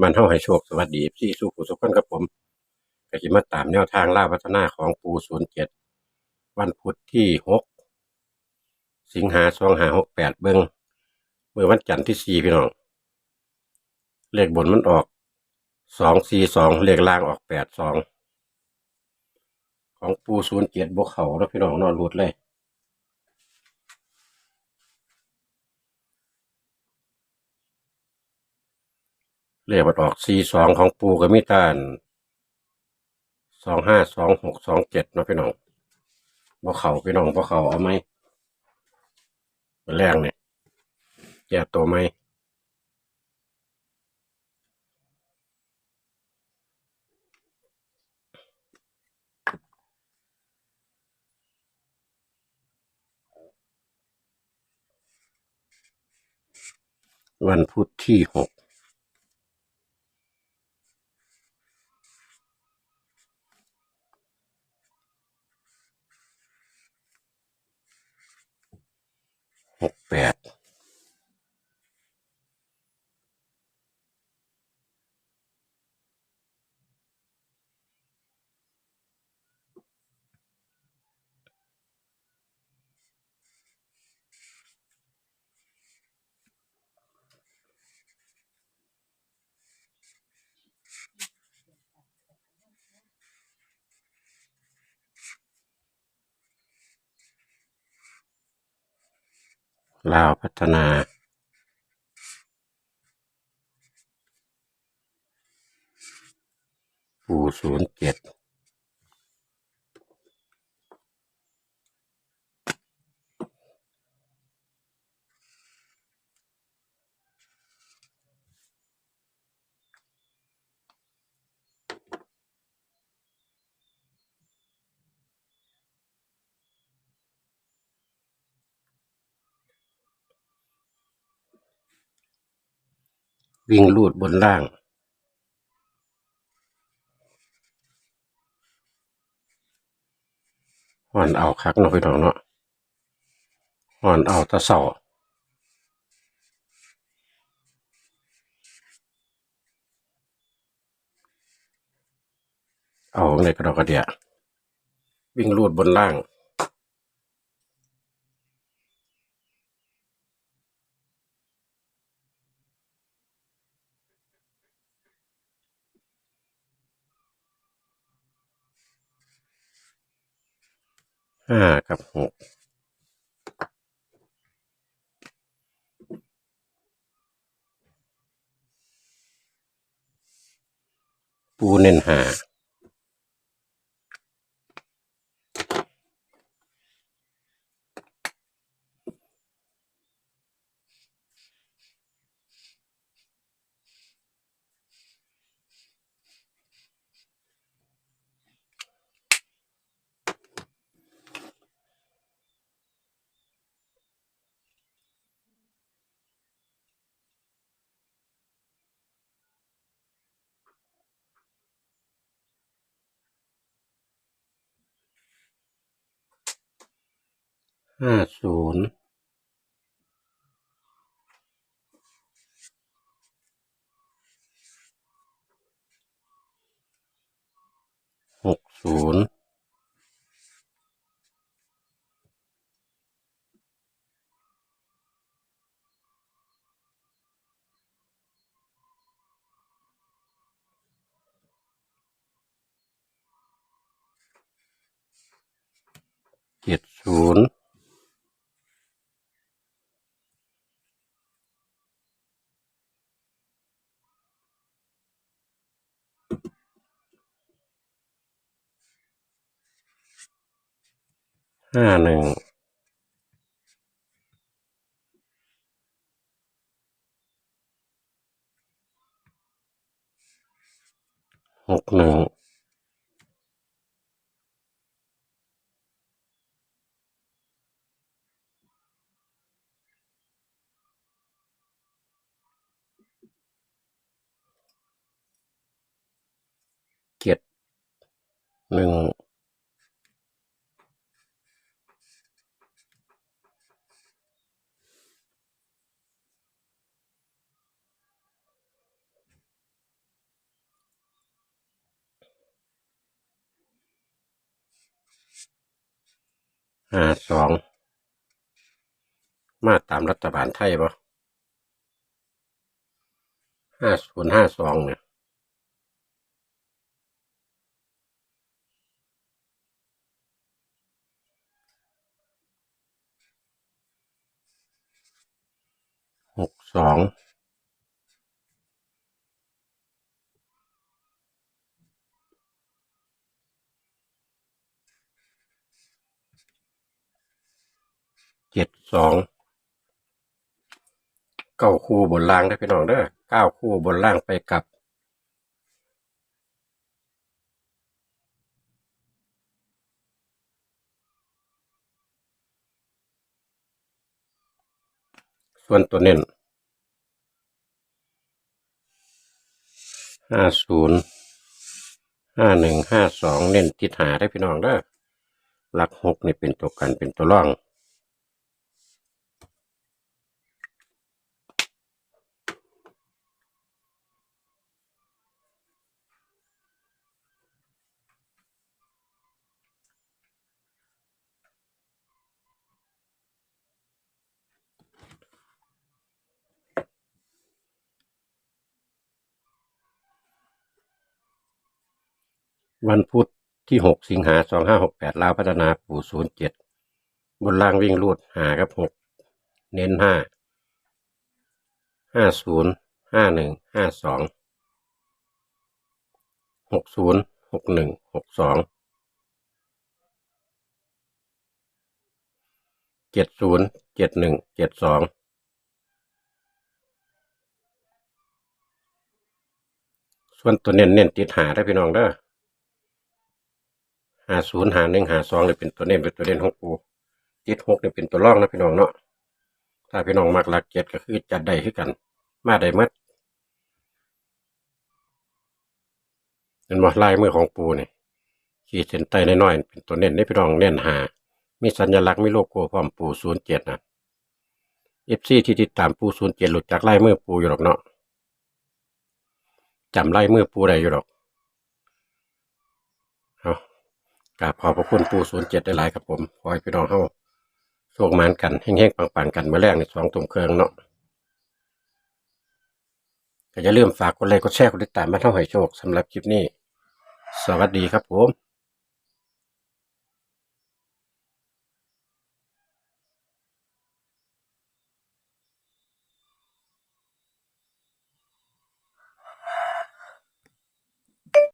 มันเฮาให้โชคสวัสดีพี่สุขุสุขคนครับผมก็สิมาตามแนวทางล่าพัฒนาของปู07วันพุธที่6สิงหา2568เบิ่งเมื่อวันจันทร์ที่4พี่น้อง เลขบนมันออก242เลขล่างออก82ของปู07บ่เขาแล้วพี่น้องนอนหลุดเลย เลขมันออก42ของปูก็มีต้าน25 26 27เนะพี่น้องบ่เข้าพี่น้องบ่เข้าเอาไหมแรงเนี่ยแก้ตัวไหมวันพุธที่หก ห ลาวพัฒนา ปู่ศูนย์เจ็ด วิ่งลูดบนล่าง ห่อนเอาคักเนาะพี่น้องเนาะห่อนเอาตะเสาเอาในกระดอกกระเดียวิ่งลูดบนล่าง ห้ากับหกปูเน้นหา ห้าศูนย์หกศูนย์เจ็ดศูนย์ ห้าหนึ่งหกหนึ่งเจ็ดหนึ่ง ห้าสองมาตามรัฐบาลไทยบ่ห้าศูนย์ห้าสองเนี่ยหกสอง เจ็ดสองเก้าคู่บนล่างได้พี่น้องเด้อเก้าคู่บนล่างไปกับส่วนตัวเน้นห้าศูนย์ห้าหนึ่งห้าสองเน้นทิศหาได้พี่น้องเด้อหลักหกนี่เป็นตัวกันเป็นตัวร่อง วันพุธที่หกสิงหาสองห้าหกแปดลาวพัฒนาปู่ศูนย์เจ็ดบนล่างวิ่งรูดหากับหกเน้นห้าห้าศูนย์ห้าหนึ่งห้าสองหกศูนย์หกหนึ่งหกสองเจ็ดศูนย์เจ็ดหนึ่งเจ็ดสองส่วนตัวเน้นเน้นติดหาได้พี่น้องเด้อ หาศูนย์หาหนึ่งหาสองเลยเป็นตัวเน้นเป็นตัวเด่นของปูติดหกเนี่ยเป็นตัวร่องนะพี่น้องเนาะถ้าพี่น้องมักหลักเจ็ดก็คือจัดได้คือกัน มาได้มัดเป็นว่าลายมือของปูเนี่ยขีดเส้นใต้น้อยๆเป็นตัวเน้นให้พี่น้องเน้นหา มีสัญลักษณ์มีโลโก้พร้อมปูศูนย์เจ็ดนะเอฟซีที่ติดตามปูศูนย์เจ็ดหลุดจากลายมือปูอยู่หรอกเนาะจำลายมือปูได้อยู่หรอกเอา กราบขอบพระคุณปูศูนย์เจ็ดได้หลายครับผมคอให้พี่น้องเฮาโชคมานกันแห้งๆปังๆกันเมื่อแรกในสองตุ่มเครื่องเนาะก็อย่าลืมฝากกดไลค์กดแชร์กดติดตามมาเท่าไหร่โชคสำหรับคลิปนี้ สวัสดีครับผม